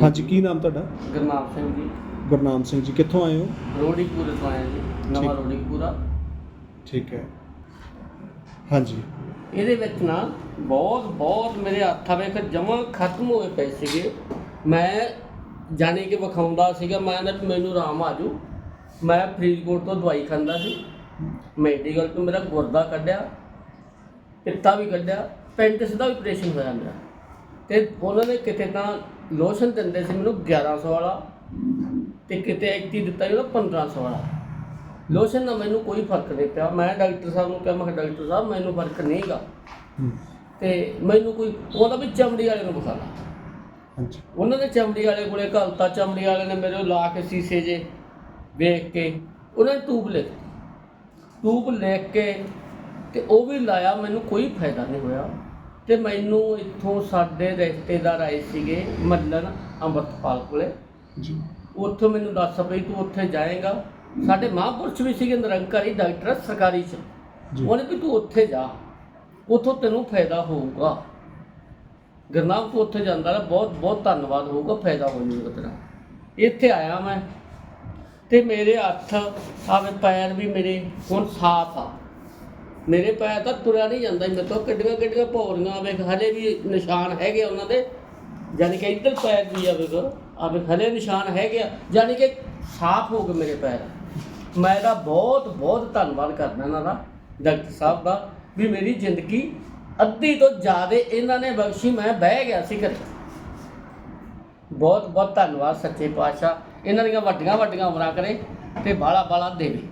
ਹਾਂਜੀ। ਕੀ ਨਾਮ ਤੁਹਾਡਾ? ਗੁਰਨਾਮ ਸਿੰਘ ਜੀ। ਗੁਰਨਾਮ ਸਿੰਘ ਜੀ ਕਿੱਥੋਂ ਆਏ ਹੋ? ਰੋੜੀਪੁਰ ਤੋਂ ਆਇਆ ਜੀ ਨਵਾਂ ਠੀਕ। ਰੋੜੀਪੁਰਾ ਠੀਕ ਹੈ। ਹਾਂਜੀ। ਇਹਦੇ ਵਿੱਚ ਨਾ ਬਹੁਤ ਬਹੁਤ ਮੇਰੇ ਹੱਥਾਂ ਵਿੱਚ ਜਮਾ ਖਤਮ ਹੋਏ ਪਏ ਸੀਗੇ। ਮੈਂ ਜਾਣੀ ਕਿ ਵਿਖਾਉਂਦਾ ਸੀਗਾ ਮੈਂ ਨਾ ਵੀ ਮੈਨੂੰ ਆਰਾਮ ਆ ਜੂ। ਮੈਂ ਫਰੀਦਕੋਟ ਤੋਂ ਦਵਾਈ ਖਾਂਦਾ ਸੀ। ਮੈਡੀਕਲ ਤੋਂ ਮੇਰਾ ਗੁਰਦਾ ਕੱਢਿਆ ਪਿੱਤਾ ਵੀ ਕੱਢਿਆ ਪੈਂਟਿਸ ਦਾ ਵੀ ਆਪਰੇਸ਼ਨ ਹੋਇਆ ਮੇਰਾ। ਤੇ ਉਹਨਾਂ ਨੇ ਕਿਤੇ ਤਾਂ ਲੋਸ਼ਨ ਦਿੰਦੇ ਸੀ ਮੈਨੂੰ 1100 ਵਾਲਾ ਤੇ ਕਿਤੇ ਐਕਟੀ ਦਿੱਤਾ ਉਹਦਾ 1500 ਵਾਲਾ। ਲੋਸ਼ਨ ਨਾਲ ਮੈਨੂੰ ਕੋਈ ਫ਼ਰਕ ਨਹੀਂ ਪਿਆ। ਮੈਂ ਡਾਕਟਰ ਸਾਹਿਬ ਨੂੰ ਕਿਹਾ ਮੈਂ ਕਿਹਾ, ਡਾਕਟਰ ਸਾਹਿਬ ਮੈਨੂੰ ਫ਼ਰਕ ਨਹੀਂਗਾ। ਹੂੰ, ਤੇ ਮੈਨੂੰ ਕੋਈ ਉਹਦਾ ਵੀ ਚਮੜੀ ਵਾਲੇ ਨੂੰ ਵਿਖਾ ਲਾ ਹਾਂਜੀ ਉਹਨਾਂ ਨੇ ਚਮੜੀ ਵਾਲੇ ਕੋਲੇ ਘਲਤਾ ਚਮੜੀ ਵਾਲੇ ਨੇ ਮੇਰੇ ਲਾ ਕੇ ਸੀਸੇ ਜੇ ਵੇਖ ਕੇ ਉਹਨਾਂ ਨੇ ਟੂਬ ਲਿਖ ਟੂਬ ਲਿਖ ਕੇ ਤੇ ਉਹ ਵੀ ਲਾਇਆ ਮੈਨੂੰ ਕੋਈ ਫਾਇਦਾ ਨਹੀਂ ਹੋਇਆ। ਤੇ ਮੈਨੂੰ ਇੱਥੋਂ ਸਾਡੇ ਰਿਸ਼ਤੇਦਾਰ ਆਏ ਸੀਗੇ ਮੱਲਨ ਅੰਮ੍ਰਿਤਪਾਲ ਕੋਲੇ। ਜੀ। ਉੱਥੋਂ ਮੈਨੂੰ ਦੱਸ ਪਈ ਤੂੰ ਉੱਥੇ ਜਾਏਗਾ। ਸਾਡੇ ਮਹਾਂਪੁਰਸ਼ ਵੀ ਸੀਗੇ ਨਿਰੰਕਾਰੀ ਡਾਕਟਰ ਸਰਕਾਰੀ ਚ। ਜੀ। ਉਹਨੇ ਵੀ ਤੂੰ ਉੱਥੇ ਜਾ। ਉੱਥੋਂ ਤੈਨੂੰ ਫਾਇਦਾ ਹੋਊਗਾ। ਗੁਰਨਾਮ ਤੂੰ ਉੱਥੇ ਜਾਂਦਾ ਰਿਹਾ। ਬਹੁਤ ਬਹੁਤ ਧੰਨਵਾਦ ਹੋਊਗਾ ਫਾਇਦਾ ਹੋ ਜਾਊਗਾ ਤੇਰਾ। ਇੱਥੇ ਆਇਆ ਮੈਂ ਤੇ ਮੇਰੇ ਹੱਥ ਆਵੇ ਪੈਰ ਵੀ ਮੇਰੇ ਹੁਣ ਸਾਫ਼ ਆ। ਮੇਰੇ ਪੈਰ ਤਾਂ ਤੁਰਿਆ ਨਹੀਂ ਜਾਂਦਾ, ਮੇਰੇ ਤੋਂ ਕਿੱਡੀਆਂ ਕਿੱਡੀਆਂ ਭੌਰੀਆਂ ਵੇਖ ਹਲੇ ਵੀ ਨਿਸ਼ਾਨ ਹੈਗੇ ਉਹਨਾਂ ਦੇ। ਯਾਨੀ ਕਿ ਇੱਧਰ ਪੈਰ ਵੀ ਆਵੇਗਾ ਆਵੇ ਹਲੇ ਨਿਸ਼ਾਨ ਹੈਗੇ ਆ। ਯਾਨੀ ਕਿ ਸਾਫ਼ ਹੋ ਗਏ ਮੇਰੇ ਪੈਰ। ਮੈਂ ਇਹਦਾ ਬਹੁਤ ਬਹੁਤ ਧੰਨਵਾਦ ਕਰਦਾ ਇਹਨਾਂ ਦਾ, ਡਾਕਟਰ ਸਾਹਿਬ ਦਾ, ਵੀ ਮੇਰੀ ਜ਼ਿੰਦਗੀ ਅੱਧੀ ਤੋਂ ਜ਼ਿਆਦਾ ਇਹਨਾਂ ਨੇ ਬਖਸ਼ੀ, ਮੈਂ ਬਹਿ ਗਿਆ ਸੀ ਘਰੇ। ਬਹੁਤ ਬਹੁਤ ਧੰਨਵਾਦ ਸੱਚੇ ਪਾਤਸ਼ਾਹ। ਇਹਨਾਂ ਦੀਆਂ ਵੱਡੀਆਂ ਵੱਡੀਆਂ ਉਮਰਾਂ ਕਰੇ ਤੇ ਬਾਲਾ ਬਾਲਾ ਦੇਵੇ।